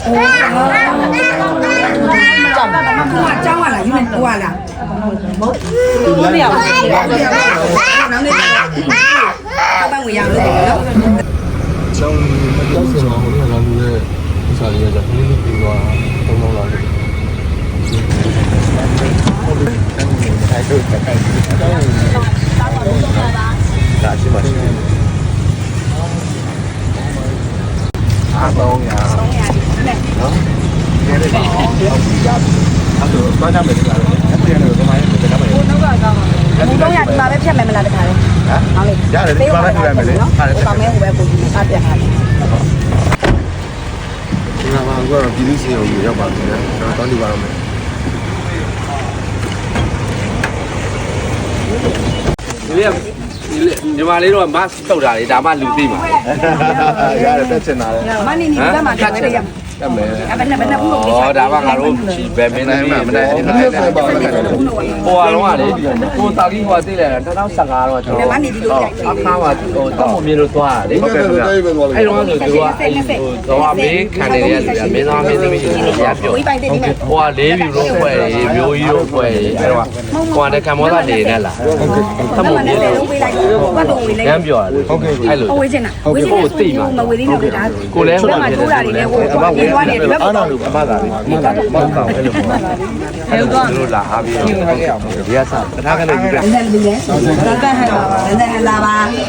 ကြောက်ဟိုကကြောင်းရလားယူနေဟိုကလားသူလည်းနောက်နေ့တော့ပန်းဝင်ရလို့နော်ကျောင်းကျောင်းစင်တော်ဟိုကလာလို့တဲ့ဥစားလေးကခလေးလေးပြီးသွားတော့တော့လာတယ်အဲ့တော့တက်ခိုင်းဒါ တော့ဘာသာပဲလားအဲ့ဒီကတော့ဒီမှာရတယ်ဒါပဲဘုံတော့ရဒီမှာပဲဖြတ်မယ်မလားတခါလဲဟမ်ရတယ်ဒီမှာပဲပြရမယ်လေဟာတယ်ကောင်းမဲဟိုပဲပုံပြီးအပြတ်ထားတယ်ဒီမှာကတော့ပြည်သူ့စီအောင်ရောက်ပါပြီနော်ကျွန်တော်တောင်းနေပါတော့မယ်ဒီလေးကဒီလေးညီမလေးတော့ mask ထုတ်တာလေဒါမှလူသိမှာရတယ်တက်ချင်တာလေမနီနီကမှတက်တယ်ရ တက်မယ်အဘနဲ့ဘနဲ့ဘူးလို့ဩဒါမှငါတို့ချီပဲမင်းသမီးမနေ့မနေ့ဆက်ပါမယ်ဟိုကတော့ကလေကိုတာကြီးဟိုသိလိုက်တာ2015တော့ကျွန်တော်မနီဒီလိုရိုက်အခါမှာဟိုတောက်မမြင်လို့သွားတာလေဟုတ်ကဲ့ခင်ဗျာအဲ့တော့ဆိုသူကအဲ့ဟိုတော့မေးခံနေတဲ့လူကမင်းသားမင်းသမီးတွေပြပြောဝိပိုင်တဲ့ဒီမှာဟိုကလေးပြူလို့ဖွဲ့ရေမျိုးကြီးလို့ဖွဲ့ရေအဲ့တော့ဟိုကလည်းကံမောသားနေနေလားသတ်မမြင်လို့ဝေးလိုက်ဘာလို့ဝေးလိုက်ရမ်းပြောရတယ်ဟုတ်ကဲ့အဲ့လိုဝေးချင်တာဝေးချင်တာမဝေးသေးဘူးဒါကိုလည်းဟိုမှာတိုးတာတွေနဲ့ဟိုကွာပြေးသွားနေတယ်ဘယ်အားနာလို့အမသာလေးအမသာအမသာအဲ့လိုပေါ့အဲ့တော့သူတို့လာအားပြီးတော့ဒီကစားတထားကလေးကြီးပြနည်းနည်းလေးလဲတန်တန်ဟလာပါနည်း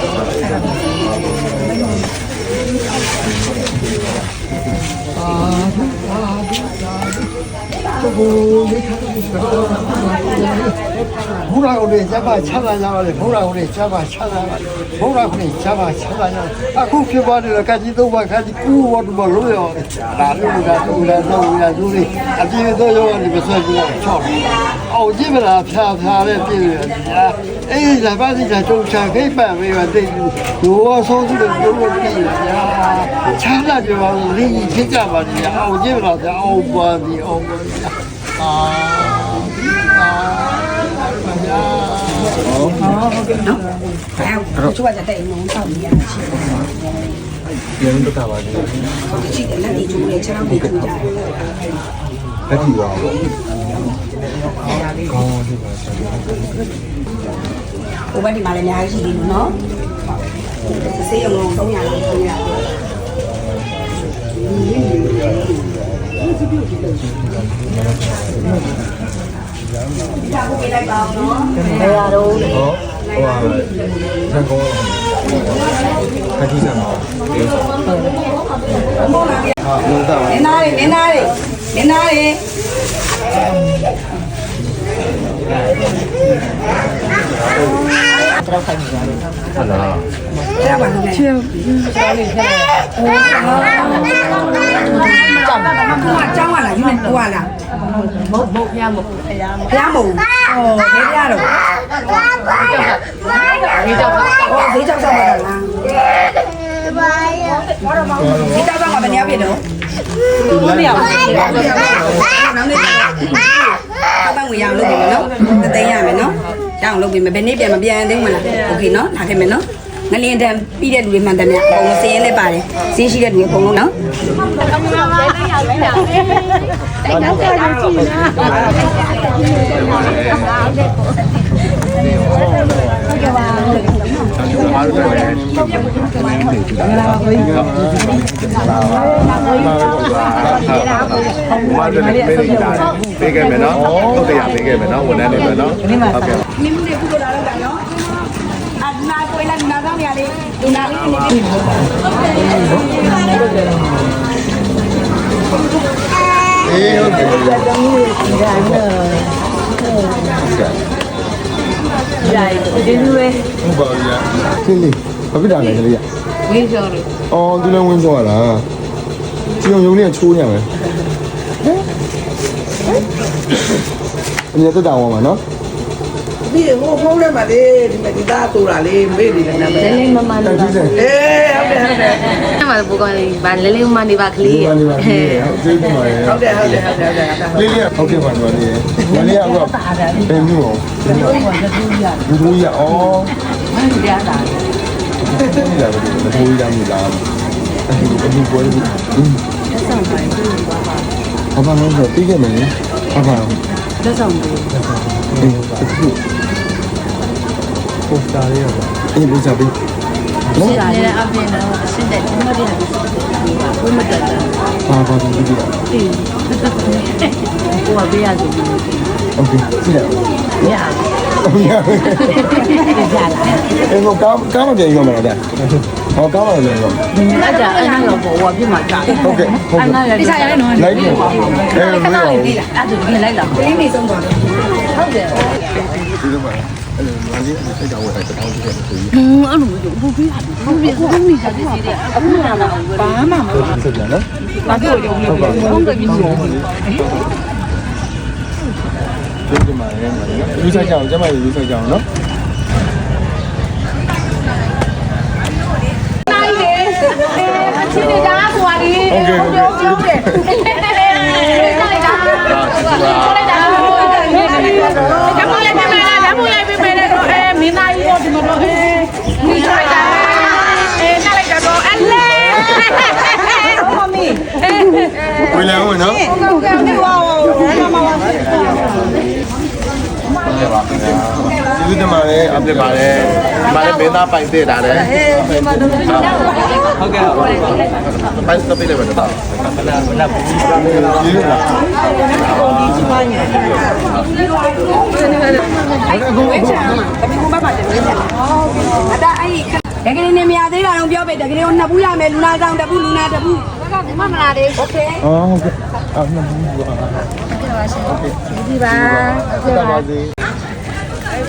န ည်းဟလာပါဘုရားကိုယ်ကျမ်းပါချမ်းသာကြပါလေဘုရားကိုယ်ကျမ်းပါချမ်းသာပါလေဘုရားကိုယ်ကျမ်းပါချမ်းသာကြပါအခုဖြစ်သွားတယ်ကကြီးတော့ဘာကကြီးကူဝတ်မလို့ရောဒါလို့ဒါလို့ဒါတော့ဒါလို့လေအပြည့်တော့ရောနေမဆွဲဘူးချော့အောင်ကြည့်မလားဖြာဖြာနဲ့ပြည့်ရတယ်အေးဒါပါစီကကြုံချခိတ်ပန်ပေးပါတိတ်ရောဆုံးစုလို့ပြောလို့ပြည့်ရချမ်းသာကြပါလို့ရင်းဖြစ်ကြပါလေအောင်ကြည့်မလားအောင်ပါဒီအောင်ပါ အာအာအဲချိုးရတဲ့အိမ်မှာတောက်နေရရှိပြန်တော့တာပါလေရှိတယ်လက်ဒီချိုးလေခြေထောက်တွေချိုးကြတယ်လက်ထီပါဘောကောင်းတယ်ပါဆရာဟိုဘက်ဒီမှာလည်းအများကြီးရှိသေးတယ်နော်စေးရုံလုံး300လောက်300လောက် ဒါကိုပြလိုက်ပါအောင်နော်ဟောဟိုဟာဇက်ကောခတိဆန်ပါဟာလုံးတာနင်းသားတွေနင်းသားတွေနင်းသားတွေဟုတ်လားအဲ့ဒါပါလို့ချင်းကြောင်းဟိုကကြောင်းရလားယူနေဟိုကလားမဟုတ်မ ဟုတ်ပြမဟုတ်ဖရားမဘုရားမဟုတ်အော်ဘယ်ပြတော့ဒီတော့အော်ဈေးကြောက်ကြောက်ပါလားဈေးကြောက်ကြောက်ပါဘယ်နေရာပြတော့ဘူးမရဘူးနောက်နေ့ တော့ပန်းဝင်ရအောင်လုပ်ပြီနော်တသိန်းရမယ်နော်ရအောင်လုပ်ပြီမယ်ဘယ်နေ့ပြန်မပြန်သေးဘူးမလားโอเคနော်ထားခဲ့မယ်နော်ငလျင်တန်ပြီးတဲ့လူတွေမှန်တယ်များအကုန်စည်ရင်လည်းပါတယ်ဈေးရှိတဲ့လူတွေအကုန်လုံးနော် အားလုံးလည်းနင်းနေကြတာလာပါ ဘုရားဘာလို့လဲပေးနေတာပေးခဲ့မယ်နော်ဟုတ်တယ်ရပေးခဲ့မယ်နော်ဝန်ထမ်းတွေပဲနော်ဟုတ်ကဲ့မင်းမှုတွေကုလို့လာတော့တာနော်အနာကိုလာနာဆောင်ရလေးဒီနာလေးနေပြီအေးဟုတ်တယ်ဟုတ် ကဲ့ရိုက်ဒီလိုပဲဟုတ်ပါဘူးလားရှင်းလေးဘာဖြစ်တာလဲကလေးကဝင်းကျော်လို့အော်သူလည်းဝင်သွားတာကြည့်အောင်ရုံလေးကချိုးနေရမယ်အမြဲတက်တာဝါမှာနော် ဒီဟိုဖုန်းထဲမှာလေဒီမဒီသားတူတာလေးမေ့နေတယ်နာမည်လေးလေးမမနေပါဒီစံအေးဟုတ်တယ်ဟုတ်တယ်အဲ့မှာဘူကောင်လေးဗာလေးလေးမမနေပါကလေးဒီမှာနေပါဒီကျေးဇူးပါရဲ့ဟုတ်တယ်ဟုတ်တယ်ဟုတ်တယ်ဟုတ်တယ်လေးလေးဟုတ်ကဲ့ပါတော့လေးလေးလေးကတော့ဘယ်မျိုးအောင်ဒီလိုရအောင်ရတာဒီလာပဲဒီလိုရမ်းလာအခုအခုပေါ်ဒီဘာမှမဟုတ်ပြီးခဲ့မယ်လေဘာမှလက်ဆောင်ပေးအေးတစ်ခုပိုစတာလေးရောအေးလေးစားပြီးနော်ဒါလည်းအပြင်တော့ရှင်းတဲ့ဒီမှာပြ Kofta ya. İyi bir cevap. Sizlere abone ol. Sizde ne var ya? Bu mu dedi? Ha var bir video. İyi. Bu abi yazdı. Okay. Sizde. Ya. Ya. Güzel. E bu kam kam diye yiyorum ben de. O kam diye yiyorum. Hadi ana yok bu abi mi kaldı? Okay. Ana yok. Bir şey yani. Like. Evet. Hadi bir like. Benim izin var. Hadi. ဒါလည်းတရားရဲနော်လိုက်ပြန်အေးမင်းရောအဲ့ဒါပြင်လိုက်တာကလေးနေဆုံးသွားတယ်ဟုတ်တယ်ဒီလိုပါအဲ့လိုငါကြီးစိတ်ကြောက်ဝယ်တဲ့တောင်းကြည့်တယ်ဆိုရင်ဟင်းအဲ့လိုမျိုးဘူးပြီးဘူးပြီးဘူးပြီးစားတယ်စီးတယ်အခုမှလာဘာမှမဟုတ်ဆက်ပြန်နော်ဘာပြောရုံနဲ့ဟုတ်တယ်ပြီးတော့ဒီဒီမှာလည်းယူဆကြအောင်ကျမယူဆကြအောင်နော် ဝင်လာဦးနော်ဟုတ်ကဲ့ဒီဝါဝါမမဝါဒီလိုတမလည်းအပ်ပြပါလေဒီမှာလည်းမင်းသားပိုင်တဲ့တာလေဟုတ်ကဲ့ပိုင်စပိတ်လည်းပဲတော့ဒီလိုပါအဲ့ကိုဝဲချာတမီးကမပါတယ်ဝဲချာအတာအဲ့တကယ်နေမရသေးတာတော့ပြောပေးတကယ်ကိုနှစ်ဘူးရမယ်လူနာဆောင်တစ်ဘူးလူနာတစ်ဘူး ကမမလာသေးโอเค အော်ဟုတ်ကဲ့အော်နှစ်ဘူးပါ ဒီပါ ဆက်ပါစေ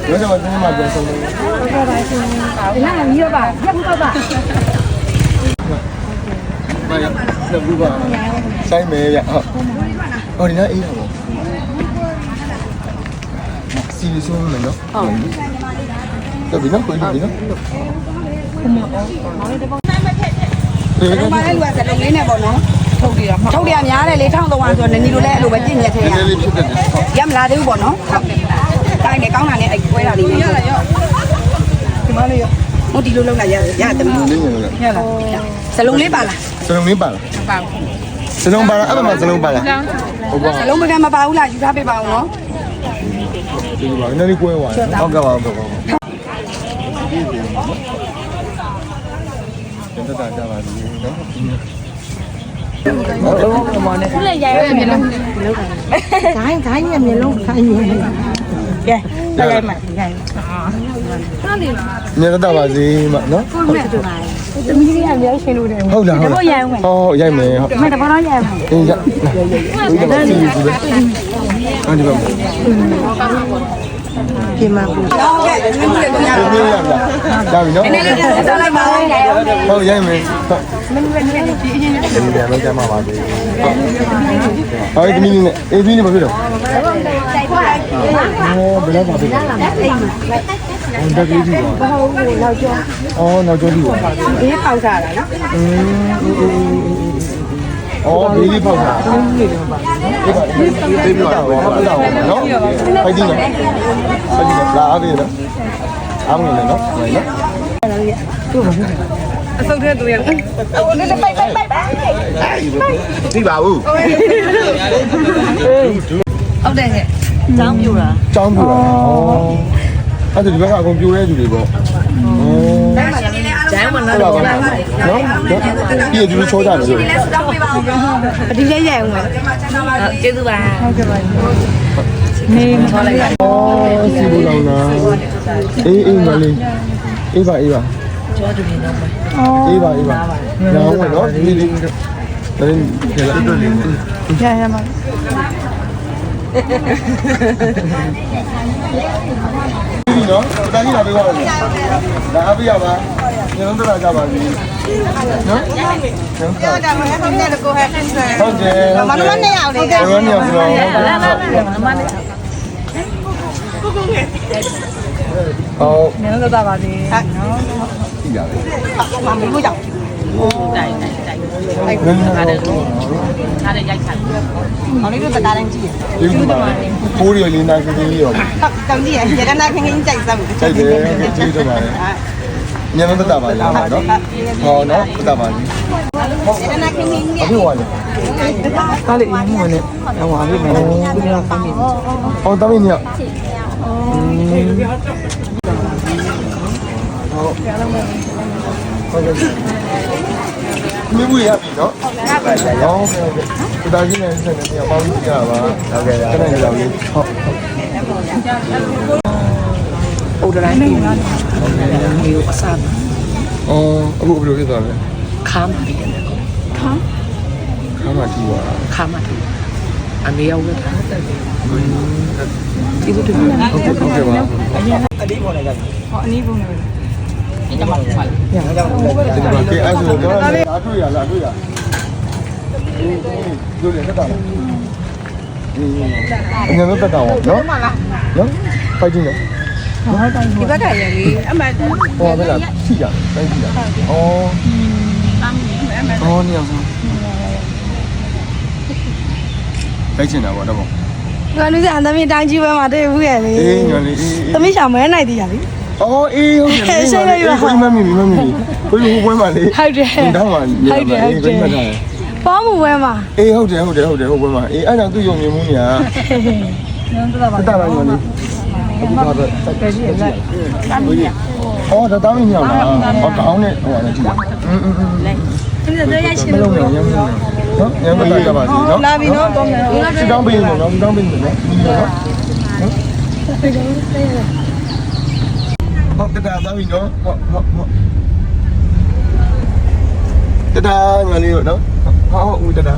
ဘယ်တော့မှမပြန်ဆုံးဘူး ဒီနာမီးရောပါရက်ဘူးပါပါ မရနှစ်ဘူးပါဆိုင်မယ်ရဟုတ်ဟောဒီနားအေးတော့စီရီဆုံးမယ်နော်ဟုတ်ပြီနော်ကိုကြီးပြီနော်ဒီ ဘယ်ကမှာလဲလူကစလုံးလေးနဲ့ပေါ့နော်ထုတ်တယ်ထုတ်တယ်များတယ်လေ1300ဆိုတော့နည်းနည်းလိုလဲအဲ့လိုပဲပြည့်ညက်ထဲရနေ့လေးဖြစ်တဲ့ရမလာသေးဘူးပေါ့နော်ဟုတ်တိုင်းနေကောင်းတာနဲ့အဲ့ကွဲတာလေးနဲ့ရလာရောဒီမလေးရောဟိုဒီလိုလောက်လာရရတမီးနေ့ညနေရလာစလုံးလေးပါလားစလုံးလေးပါလားပါစလုံးပါလားအဲ့မှာစလုံးပါလားဟုတ်ပါစလုံးပကံမပါဘူးလားယူထားပေးပါအောင်နော်ဒီပါနည်းနည်းကွဲသွားတယ်ဟုတ်ကဲ့ပါဟုတ်ကဲ့ပါ တင်တတာကြပါစီနော်လက်ရိုက်ရမျက်လုံးဂိုင်းဂိုင်းရဲ့မျိုးလုံးခိုင်းနေကဲတက်လိုက်မှဒီတိုင်းနေတတာပါစီမနော်သမီးလေးကမျိုးရှင်လို့တယ်ဟုတ်လားဟုတ်လားဟောရိုက်မယ်ဟုတ်မတဘောတော့ရိုက်မှာအေးရဒီမှာစီစီပဲအဲ့ဒီပါပြင်မှာဘူးဟုတ်ကဲ့ နည်းနည်းလေးတော့ရဒီမျိုးရလားဒါပြီနော်နည်းနည်းလေးတော့လိုက်ပါဦးဟုတ်ရိုက်မယ်ဟုတ်မင်းမင်းဒီပြန်တော့ကြမှာပါစေဟုတ်ဒီမင်းနဲ့အေးဒီနေမဖြစ်တော့ဟောဘယ်တော့ပါပြီလဲအိမ်တက်ကြီးကြီးပါဘာဟုတ်နောက်ကျော်အော်နောက်ကျော်ကြီးပါဒီပေါက်ထားတာနော်အော် ဒီလေးပေါက်တာဒီပါဒီဒီပါတော့ပါတော့နော်ဖိုက်ကြည့်နော်ဖိုက်ကြည့်လာအားသေးနော်အားမနေနော်ဟုတ်နော်အဆုတ်တဲ့သူရအော်နည်းနည်းပိုက်ပိုက်ပိုက်ပိုက်သိပါဘူးဟုတ်တယ်ဟဲ့ကျောင်းပြူတာចောင်းပြူတာဩအဲ့ဒါဒီဘက်ကအကုန်ပြူတဲ့သူတွေပေါ့ဩ ကျမ်းမနော်ဟုတ်ပါပါနော်ပြည့်သူချောကြတယ်လို့ဒီလဲစတော့ပေးပါဦးအဒီလေးရအောင်မယ်ကျေးဇူးပါနေခေါ်လိုက်တာဩစီဘူလောင်နာအေးအေးမလေးအေးပါအေးပါကျော်တူနေတော့အေးပါအေးပါနောင်ဝင်နော်ဒီဒီဒါရင်ကျေလာတော့လေးရရမှာဒီနော်တာကြီးလာပေးပါဦးဒါအပြရပါ ညလုံးတလာကြပါပြီနော်ပြောတာမဟုတ်တယ်ကိုဟဲ့ဟုတ်တယ်မနမနဲ့ရောက်နေတယ်မနမနဲ့ရောက်ပြောလာလာလာမနဲ့ဟုတ်နေတော့တာပါသေးကြည့်ရတယ်မမလို့ကြောက်တိုင်တိုင်တိုင်နည်းနည်းတော့ထားတဲ့ရိုက်ချာမောင်လေးတို့တကားတိုင်းကြည့်ဒီမှာပိုးရလေးနာကလေးရောတောင်းကြည့်ရရကနာခင်းခင်းကြိုက်စမ်းကြိုက်တယ်ကျေးဇူးတင်ပါတယ် ညနေတက်တာပါလားနော်ဟောနော်တက်တာပါလိအခုဝါလေကားလေးအရင်ကလည်းဟောပါပြီမယ်ခုနကကောင်းပြီဟောတမင်းညမိဘူးရပြီနော်ရပါရရဟုတ်ကဲ့ဟုတ်ကဲ့ဒါကြီးနဲ့ဆက်နေပေါင်းကြည့်ရပါဟုတ်ကဲ့ရတဲ့ကြောင်လေးဟုတ်အိုဒရိုင်း ပြီးမျိုးအစားအော်အခုဘယ်လိုဖြစ်သွားလဲခါမှပြီးတယ်ကောခါမှတီးသွားတာခါမှတူအမေရောက်ခဲ့တာဒီလိုတူဟုတ်ကဲ့ဟုတ်ကဲ့ပါဟောအနည်းပုံနေဒီမှာကဲအဲ့ဆိုတော့လာတွေ့ရလာတွေ့ရဒီလိုလေတက်တာလားအညာတော့တက်တာပေါ့နော်နော်ပိုက်ကြည့်နော် ဒီဘက်ကရလေအမှန်ဟောပဲလားထိကြတိုက်ကြည့်တာဩအော်နေအောင်တိုက်ချင်တာပေါ့တော့ကလူစံသမီးတိုင်းကြီးပွဲမှာတွေ့ဘူးရဲ့လေအေးညော်လေးအေးသမီးရှောင်မဲနိုင်သေးရလေအော်အေးဟုတ်တယ်ကိုမမီမမီကိုလူပွဲမှာလေဟုတ်တယ်တောင်းပါကိုမထားပေါမှုပွဲမှာအေးဟုတ်တယ်ဟုတ်တယ်ဟုတ်တယ်ဟုတ်ပွဲမှာအေးအဲ့ဒါသူ့ယုံမြင်မှုညာတက်တာညော်လေး အခုကတော့စိုက်ကြည့်လိုက်တမ်းမြောင်အော်ဒါတမ်းမြောင်လားဟောကောင်းနဲ့ဟိုလည်းကြည့်လိုက်အင်းအင်းအင်းလိုက်သူတို့ရရှိလို့မလုံးရောရမ်းနော်ရမ်းမလိုက်ကြပါစေနော်လာပြီနော်ကောင်းတယ်စစ်တောင်းပေးနော်စစ်တောင်းပေးနော်နော်ဟုတ်ကဲ့ဒါသွားပြီနော်ဟုတ်ဟုတ်ဟုတ်တဒါငါလေးရောနော်ဟုတ်ဟုတ်ဦးတဒါ